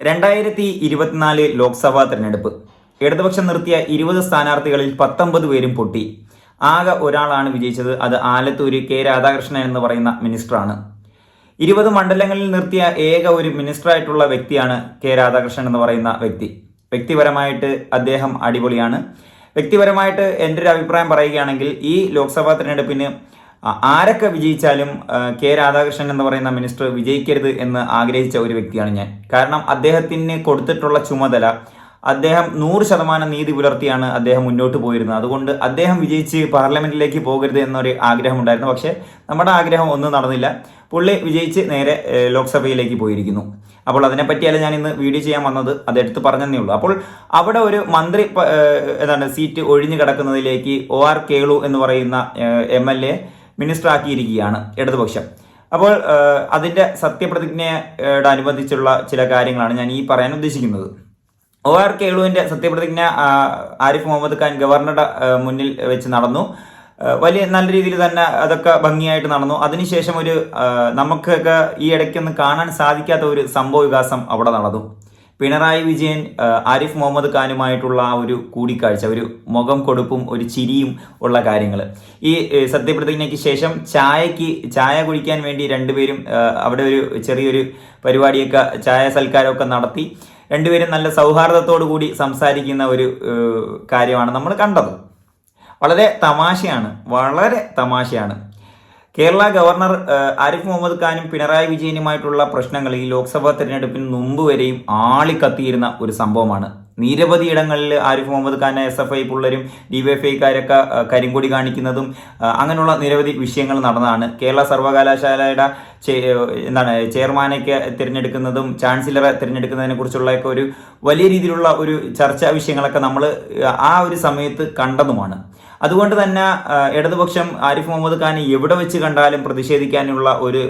രണ്ടായിരത്തി ഇരുപത്തിനാല് ലോക്സഭാ തെരഞ്ഞെടുപ്പ്. ഇടതുപക്ഷം നിർത്തിയ ഇരുപത് സ്ഥാനാർത്ഥികളിൽ പത്തൊമ്പത് പേരും പൊട്ടി. ആകെ ഒരാളാണ് വിജയിച്ചത്. അത് ആലത്തൂര് കെ രാധാകൃഷ്ണൻ എന്ന് പറയുന്ന മിനിസ്റ്ററാണ്. ഇരുപത് മണ്ഡലങ്ങളിൽ നിർത്തിയ ഏക ഒരു മിനിസ്റ്ററായിട്ടുള്ള വ്യക്തിയാണ് കെ രാധാകൃഷ്ണൻ എന്ന് പറയുന്ന വ്യക്തി. വ്യക്തിപരമായിട്ട് അദ്ദേഹം അടിപൊളിയാണ്. വ്യക്തിപരമായിട്ട് എന്റെ ഒരു അഭിപ്രായം പറയുകയാണെങ്കിൽ ഈ ലോക്സഭാ തെരഞ്ഞെടുപ്പിന് ആരൊക്കെ വിജയിച്ചാലും കെ രാധാകൃഷ്ണൻ എന്ന് പറയുന്ന മിനിസ്റ്റർ വിജയിക്കരുത് എന്ന് ആഗ്രഹിച്ച ഒരു വ്യക്തിയാണ് ഞാൻ. കാരണം അദ്ദേഹത്തിന് കൊടുത്തിട്ടുള്ള ചുമതല അദ്ദേഹം നൂറ് ശതമാനം നീതി പുലർത്തിയാണ് അദ്ദേഹം മുന്നോട്ട് പോയിരുന്നത്. അതുകൊണ്ട് അദ്ദേഹം വിജയിച്ച് പാർലമെന്റിലേക്ക് പോകരുത് എന്നൊരു ആഗ്രഹം ഉണ്ടായിരുന്നു പക്ഷേ നമ്മുടെ ആഗ്രഹം ഒന്നും നടന്നില്ല. പുള്ളി വിജയിച്ച് നേരെ ലോക്സഭയിലേക്ക് പോയിരിക്കുന്നു. അപ്പോൾ അതിനെപ്പറ്റിയല്ല ഞാൻ ഇന്ന് വീഡിയോ ചെയ്യാൻ വന്നത്. അത് എടുത്ത് പറഞ്ഞതേ ഉള്ളൂ. അപ്പോൾ അവിടെ ഒരു മന്ത്രി എന്താണ് സീറ്റ് ഒഴിഞ്ഞു കിടക്കുന്നതിലേക്ക് ഒ ആർ കേളു എന്ന് പറയുന്ന എം എൽ എ മിനിസ്റ്റർ ആക്കിയിരിക്കുകയാണ് ഇടതുപക്ഷം. അപ്പോൾ അതിന്റെ സത്യപ്രതിജ്ഞയോട് അനുബന്ധിച്ചുള്ള ചില കാര്യങ്ങളാണ് ഞാൻ ഈ പറയാൻ ഉദ്ദേശിക്കുന്നത്. ഒ ആർ കേളുവിന്റെ സത്യപ്രതിജ്ഞ ആരിഫ് മുഹമ്മദ് ഖാൻ ഗവർണറുടെ മുന്നിൽ വെച്ച് നടന്നു. വലിയ നല്ല രീതിയിൽ തന്നെ അതൊക്കെ ഭംഗിയായിട്ട് നടന്നു. അതിനുശേഷം ഒരു നമുക്കൊക്കെ ഈ ഇടയ്ക്കൊന്നും കാണാൻ സാധിക്കാത്ത ഒരു സംഭവ വികാസം അവിടെ നടന്നു. പിണറായി വിജയൻ ആരിഫ് മുഹമ്മദ് ഖാനുമായിട്ടുള്ള ആ ഒരു കൂടിക്കാഴ്ച ഒരു മുഖം കൊടുപ്പും ഒരു ചിരിയും ഉള്ള കാര്യങ്ങൾ. ഈ സത്യപ്രതിജ്ഞയ്ക്ക് ശേഷം ചായക്ക് ചായ കുടിക്കാൻ വേണ്ടി രണ്ടുപേരും അവിടെ ഒരു ചെറിയൊരു പരിപാടിയൊക്കെ ചായ സൽക്കാരമൊക്കെ നടത്തി രണ്ടുപേരും നല്ല സൗഹാർദ്ദത്തോടു കൂടി സംസാരിക്കുന്ന ഒരു കാര്യമാണ് നമ്മൾ കണ്ടത്. വളരെ തമാശയാണ് വളരെ തമാശയാണ്. കേരള ഗവർണർ ആരിഫ് മുഹമ്മദ് ഖാനും പിണറായി വിജയനുമായിട്ടുള്ള പ്രശ്നങ്ങൾ ഈ ലോക്സഭാ തെരഞ്ഞെടുപ്പിന് മുമ്പ് വരെയും ആളിക്കത്തിയിരുന്ന ഒരു സംഭവമാണ്. നിരവധി ഇടങ്ങളിൽ ആരിഫ് മുഹമ്മദ് ഖാനെ എസ് എഫ് ഐ പിള്ളരും ഡിവൈഎഫ്ഐക്കാരൊക്കെ കരിങ്കൊടി കാണിക്കുന്നതും അങ്ങനെയുള്ള നിരവധി വിഷയങ്ങൾ നടന്നതാണ്. കേരള സർവകലാശാലയുടെ എന്താണ് ചെയർമാനൊക്കെ തിരഞ്ഞെടുക്കുന്നതും ചാൻസലറെ തിരഞ്ഞെടുക്കുന്നതിനെ കുറിച്ചുള്ളൊക്കെ ഒരു വലിയ രീതിയിലുള്ള ഒരു ചർച്ചാ വിഷയങ്ങളൊക്കെ നമ്മൾ ആ ഒരു സമയത്ത് കണ്ടതുമാണ്. അതുകൊണ്ട് തന്നെ ഇടതുപക്ഷം ആരിഫ് മുഹമ്മദ് ഖാനെ എവിടെ വെച്ച് കണ്ടാലും പ്രതിഷേധിക്കാനുള്ള ഒരു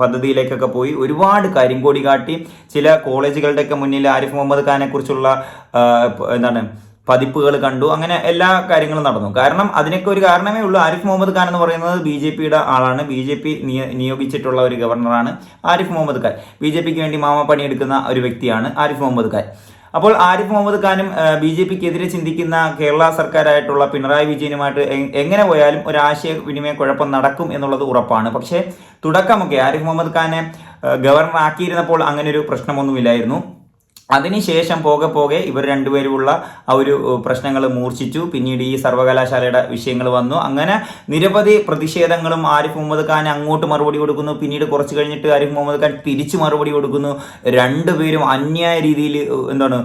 പദ്ധതിയിലേക്കൊക്കെ പോയി ഒരുപാട് കരിങ്കോടി കാട്ടി. ചില കോളേജുകളുടെയൊക്കെ മുന്നിൽ ആരിഫ് മുഹമ്മദ് ഖാനെ കുറിച്ചുള്ള എന്താണ് പതിപ്പുകൾ കണ്ടു. അങ്ങനെ എല്ലാ കാര്യങ്ങളും നടന്നു. കാരണം അതിനൊക്കെ ഒരു കാരണമേ ഉള്ളൂ. ആരിഫ് മുഹമ്മദ് ഖാൻ എന്ന് പറയുന്നത് ബി ജെ പിയുടെ ആളാണ്. ബി ജെ പി നിയോഗിച്ചിട്ടുള്ള ഒരു ഗവർണറാണ് ആരിഫ് മുഹമ്മദ് ഖാൻ. ബി ജെ പിക്ക് വേണ്ടി മാമ പണിയെടുക്കുന്ന ഒരു വ്യക്തിയാണ് ആരിഫ് മുഹമ്മദ് ഖാൻ. അപ്പോൾ ആരിഫ് മുഹമ്മദ് ഖാനും ബി ജെ പിക്ക് എതിരെ ചിന്തിക്കുന്ന കേരള സർക്കാരായിട്ടുള്ള പിണറായി വിജയനുമായിട്ട് എങ്ങനെ പോയാലും ഒരു ആശയവിനിമയ കുഴപ്പം നടക്കും എന്നുള്ളത് ഉറപ്പാണ്. പക്ഷേ തുടക്കമൊക്കെ ആരിഫ് മുഹമ്മദ് ഖാനെ ഗവർണർ ആക്കിയിരുന്നപ്പോൾ അങ്ങനെ ഒരു പ്രശ്നമൊന്നുമില്ലായിരുന്നു. അതിനുശേഷം പോകെ പോകെ ഇവർ രണ്ടുപേരുമുള്ള ആ ഒരു പ്രശ്നങ്ങൾ മൂർച്ഛിച്ചു. പിന്നീട് ഈ സർവകലാശാലയുടെ വിഷയങ്ങൾ വന്നു. അങ്ങനെ നിരവധി പ്രതിഷേധങ്ങളും ആരിഫ് മുഹമ്മദ് ഖാൻ അങ്ങോട്ട് മറുപടി കൊടുക്കുന്നു. പിന്നീട് കുറച്ച് കഴിഞ്ഞിട്ട് ആരിഫ് മുഹമ്മദ് ഖാൻ തിരിച്ചു മറുപടി കൊടുക്കുന്നു. രണ്ടുപേരും അന്യായ രീതിയിൽ എന്താണ്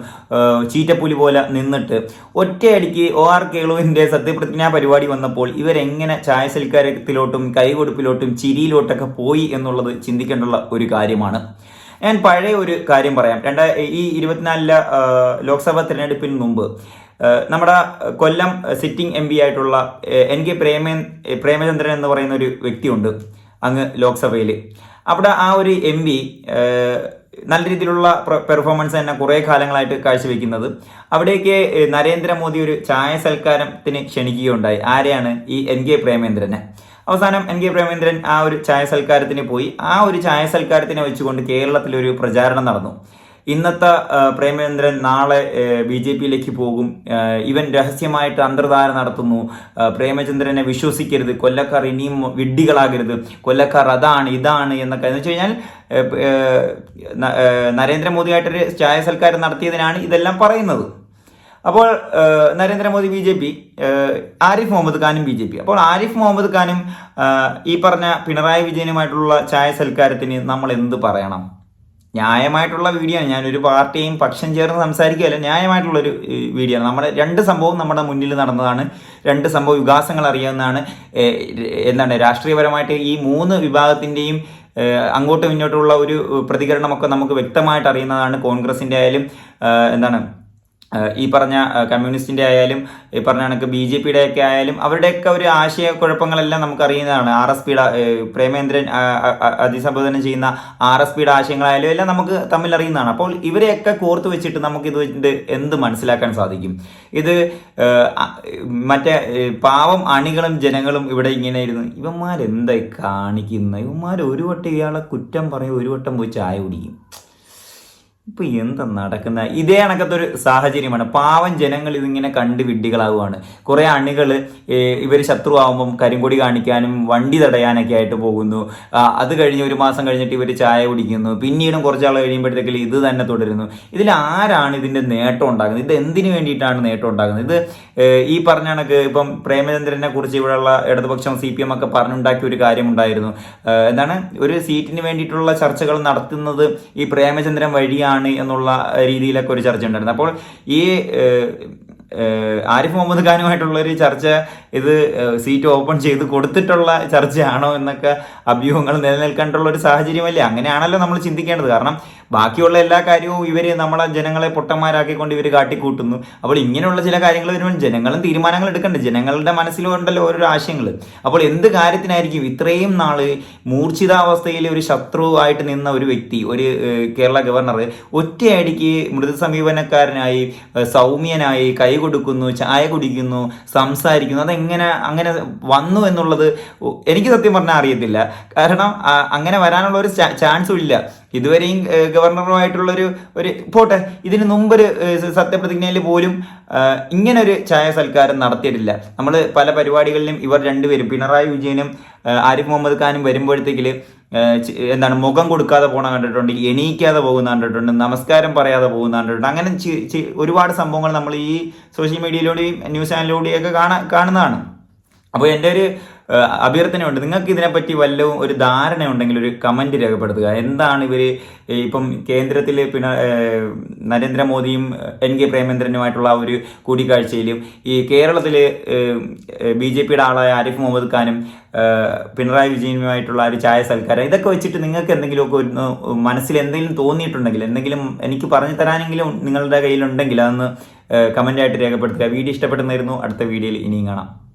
ചീറ്റപ്പുലി പോലെ നിന്നിട്ട്. ഒറ്റയടിക്ക് ഒ ആർ കേളുവിന്റെ സത്യപ്രതിജ്ഞാ പരിപാടി വന്നപ്പോൾ ഇവരെങ്ങനെ ചായ സൽക്കാരത്തിലോട്ടും കൈകൊടുപ്പിലോട്ടും ചിരിയിലോട്ടൊക്കെ പോയി എന്നുള്ളത് ചിന്തിക്കേണ്ടുള്ള ഒരു കാര്യമാണ്. ഞാൻ പഴയ ഒരു കാര്യം പറയാം. രണ്ടാ ഈ ഇരുപത്തിനാലിലെ ലോക്സഭാ തിരഞ്ഞെടുപ്പിന് മുമ്പ് നമ്മുടെ കൊല്ലം സിറ്റിംഗ് എം പി ആയിട്ടുള്ള എൻ കെ പ്രേമേ പ്രേമചന്ദ്രൻ എന്ന് പറയുന്ന ഒരു വ്യക്തിയുണ്ട് അങ്ങ് ലോക്സഭയിൽ അവിടെ ആ ഒരു എം പി നല്ല രീതിയിലുള്ള പെർഫോമൻസ് തന്നെ കുറേ കാലങ്ങളായിട്ട് കാഴ്ചവെക്കുന്നത്. അവിടേക്ക് നരേന്ദ്രമോദി ഒരു ചായ സൽക്കാരത്തിന് ക്ഷണിക്കുകയുണ്ടായി. ആരെയാണ്? ഈ എൻ കെ പ്രേമേന്ദ്രനെ. അവസാനം എൻ കെ പ്രേമേന്ദ്രൻ ആ ഒരു ചായ സൽക്കാരത്തിന് പോയി. ആ ഒരു ചായ സൽക്കാരത്തിനെ വെച്ചുകൊണ്ട് കേരളത്തിൽ ഒരു പ്രചാരണം നടന്നു. ഇന്നത്തെ പ്രേമേന്ദ്രൻ നാളെ ബി ജെ പിയിലേക്ക് പോകും. ഇവൻ രഹസ്യമായിട്ട് അന്തർധാര നടത്തുന്നു. പ്രേമചന്ദ്രനെ വിശ്വസിക്കരുത്. കൊല്ലക്കാർ ഇനിയും വിഡ്ഢികളാകരുത്. കൊല്ലക്കാർ അതാണ് ഇതാണ് എന്നൊക്കെ. എന്ന് വെച്ച് കഴിഞ്ഞാൽ നരേന്ദ്രമോദിയായിട്ടൊരു ചായ സൽക്കാരം നടത്തിയതിനാണ് ഇതെല്ലാം പറയുന്നത്. അപ്പോൾ Narendra Modi B J P Arif Muhammad ഖാനും ബി ജെ പി. അപ്പോൾ ആരിഫ് മുഹമ്മദ് ഖാനും ഈ പറഞ്ഞ പിണറായി വിജയനുമായിട്ടുള്ള ചായ സൽക്കാരത്തിന് നമ്മൾ എന്ത് പറയണം? ന്യായമായിട്ടുള്ള വീഡിയോ ആണ്. ഞാനൊരു പാർട്ടിയും പക്ഷം ചേർന്ന് സംസാരിക്കുകയല്ല. ന്യായമായിട്ടുള്ളൊരു വീഡിയോ ആണ്. നമ്മുടെ രണ്ട് സംഭവം നമ്മുടെ മുന്നിൽ നടന്നതാണ്. രണ്ട് സംഭവ വികാസങ്ങൾ അറിയാവുന്നതാണ്. എന്താണ് രാഷ്ട്രീയപരമായിട്ട് ഈ മൂന്ന് വിഭാഗത്തിന്റെയും അങ്ങോട്ടും ഇങ്ങോട്ടുമുള്ള ഒരു പ്രതികരണമൊക്കെ നമുക്ക് വ്യക്തമായിട്ട് അറിയുന്നതാണ് കോൺഗ്രസിന്റെ ആയാലും എന്താണ് ഈ പറഞ്ഞ കമ്മ്യൂണിസ്റ്റിന്റെ ആയാലും ഈ പറഞ്ഞ കണക്ക് ബി ജെ പിയുടെ ഒക്കെ ആയാലും അവരുടെയൊക്കെ ഒരു ആശയക്കുഴപ്പങ്ങളെല്ലാം നമുക്ക് അറിയുന്നതാണ് ആർ എസ് പിയുടെ പ്രേമേന്ദ്രൻ അതിസംബോധന ചെയ്യുന്ന ആർ എസ് പിയുടെ ആശയങ്ങളായാലും എല്ലാം നമുക്ക് തമ്മിൽ അറിയുന്നതാണ് അപ്പോൾ ഇവരെയൊക്കെ കോർത്ത് വെച്ചിട്ട് നമുക്ക് ഇത് വെച്ചിട്ട് എന്ത് മനസ്സിലാക്കാൻ സാധിക്കും? ഇത് മറ്റേ പാവം അണികളും ജനങ്ങളും ഇവിടെ ഇങ്ങനെ ഇരുന്ന് ഇവന്മാരെന്തായി കാണിക്കുന്നത് ഇവന്മാർ ഒരു വട്ടം ഇയാളെ കുറ്റം പറയും ഒരു വട്ടം പോയി ചായ കുടിക്കും. ഇപ്പൊ എന്താ നടക്കുന്ന ഇതേ കണക്കത്തെ സാഹചര്യമാണ്. പാവം ജനങ്ങൾ ഇതിങ്ങനെ കണ്ട് വിഡ്ഢികളാവുകയാണ്. കുറെ അണികൾ ഇവർ ശത്രുവാകുമ്പം കരിങ്കൊടി കാണിക്കാനും വണ്ടി തടയാനൊക്കെ ആയിട്ട് പോകുന്നു. അത് കഴിഞ്ഞ് ഒരു മാസം കഴിഞ്ഞിട്ട് ഇവർ ചായ കുടിക്കുന്നു. പിന്നീടും കുറച്ചാൾ കഴിയുമ്പോഴത്തേക്കിൽ ഇത് തന്നെ തുടരുന്നു. ഇതിൽ ആരാണ് ഇതിന്റെ നേട്ടം ഉണ്ടാകുന്നത് ഇത് എന്തിനു വേണ്ടിയിട്ടാണ് നേട്ടം ഉണ്ടാകുന്നത് ഇത് ഈ പറഞ്ഞ കണക്ക് ഇപ്പം പ്രേമചന്ദ്രനെ കുറിച്ച് ഇവിടെയുള്ള ഇടതുപക്ഷം സി പി എം ഒക്കെ പറഞ്ഞുണ്ടാക്കിയ ഒരു കാര്യമുണ്ടായിരുന്നു എന്താണ്? ഒരു സീറ്റിന് വേണ്ടിയിട്ടുള്ള ചർച്ചകൾ നടത്തുന്നത് ഈ പ്രേമചന്ദ്രൻ വഴിയാണ് എന്നുള്ള രീതിയിലൊക്കെ ഒരു ചർച്ച ഉണ്ടായിരുന്നു. അപ്പോൾ ഈ ആരിഫ് മുഹമ്മദ് ഖാനുമായിട്ടുള്ള ഒരു ചർച്ച ഇത് സീറ്റ് ഓപ്പൺ ചെയ്ത് കൊടുത്തിട്ടുള്ള ചർച്ചയാണോ എന്നൊക്കെ അഭ്യൂഹങ്ങൾ നിലനിൽക്കേണ്ടുള്ള ഒരു സാഹചര്യമല്ലേ? അങ്ങനെയാണല്ലോ നമ്മൾ ചിന്തിക്കേണ്ടത്. കാരണം ബാക്കിയുള്ള എല്ലാ കാര്യവും ഇവർ നമ്മളെ ജനങ്ങളെ പൊട്ടന്മാരാക്കിക്കൊണ്ട് ഇവർ കാട്ടിക്കൂട്ടുന്നു. അപ്പോൾ ഇങ്ങനെയുള്ള ചില കാര്യങ്ങൾ വരുമ്പോൾ ജനങ്ങളും തീരുമാനങ്ങൾ എടുക്കണ്ടേ? ജനങ്ങളുടെ മനസ്സിലുണ്ടല്ലോ ഓരോ ആശയങ്ങൾ അപ്പോൾ എന്ത് കാര്യത്തിനായിരിക്കും ഇത്രയും നാൾ മൂർച്ഛിതാവസ്ഥയിൽ ഒരു ശത്രു ആയിട്ട് നിന്ന ഒരു വ്യക്തി ഒരു കേരള ഗവർണർ ഒറ്റയടിക്ക് മൃദു സമീപനക്കാരനായി സൗമ്യനായി കൈ കൊടുക്കുന്നു ചായ കുടിക്കുന്നു സംസാരിക്കുന്നു അതെങ്ങനെ അങ്ങനെ വന്നു എന്നുള്ളത് എനിക്ക് സത്യം പറഞ്ഞാൽ അറിയത്തില്ല. കാരണം അങ്ങനെ വരാനുള്ള ഒരു ചാൻസും ഇല്ല. ഇതുവരെയും ഗവർണറുമായിട്ടുള്ളൊരു ഒരു പോട്ടെ ഇതിന് മുമ്പൊരു സത്യപ്രതിജ്ഞയിൽ പോലും ഇങ്ങനൊരു ചായ സൽക്കാരം നടത്തിയിട്ടില്ല. നമ്മൾ പല പരിപാടികളിലും ഇവർ രണ്ടുപേരും പിണറായി വിജയനും ആരിഫ് മുഹമ്മദ് ഖാനും വരുമ്പോഴത്തേക്കിൽ എന്താണ് മുഖം കൊടുക്കാതെ പോണ കണ്ടിട്ടുണ്ട് എണീക്കാതെ പോകുന്ന കണ്ടിട്ടുണ്ട് നമസ്കാരം പറയാതെ പോകുന്ന കണ്ടിട്ടുണ്ട്. അങ്ങനെ ഒരുപാട് സംഭവങ്ങൾ നമ്മൾ ഈ സോഷ്യൽ മീഡിയയിലൂടെയും ന്യൂസ് ചാനലിലൂടെയും ഒക്കെ കാണാ കാണുന്നതാണ്. അപ്പോൾ എന്റെ ഒരു അഭ്യർത്ഥനയുണ്ട്. നിങ്ങൾക്ക് ഇതിനെപ്പറ്റി വല്ലതും ഒരു ധാരണ ഉണ്ടെങ്കിൽ ഒരു കമന്റ് രേഖപ്പെടുത്തുക. എന്താണ് ഇവർ ഇപ്പം കേന്ദ്രത്തിൽ പിണ നരേന്ദ്രമോദിയും എൻ കെ പ്രേമേന്ദ്രനുമായിട്ടുള്ള ഒരു കൂടിക്കാഴ്ചയിലും ഈ കേരളത്തിൽ ബി ജെ പിയുടെ ആളായ ആരിഫ് മുഹമ്മദ് ഖാനും പിണറായി വിജയനുമായിട്ടുള്ള ഒരു ചായ സൽക്കാരം ഇതൊക്കെ വെച്ചിട്ട് നിങ്ങൾക്ക് എന്തെങ്കിലുമൊക്കെ ഒന്ന് മനസ്സിൽ എന്തെങ്കിലും തോന്നിയിട്ടുണ്ടെങ്കിൽ എന്തെങ്കിലും എനിക്ക് പറഞ്ഞു തരാനെങ്കിലും നിങ്ങളുടെ കയ്യിലുണ്ടെങ്കിൽ അതൊന്ന് കമന്റായിട്ട് രേഖപ്പെടുത്തുക. വീഡിയോ ഇഷ്ടപ്പെടുന്നതായിരുന്നു അടുത്ത വീഡിയോയിൽ ഇനിയും കാണാം.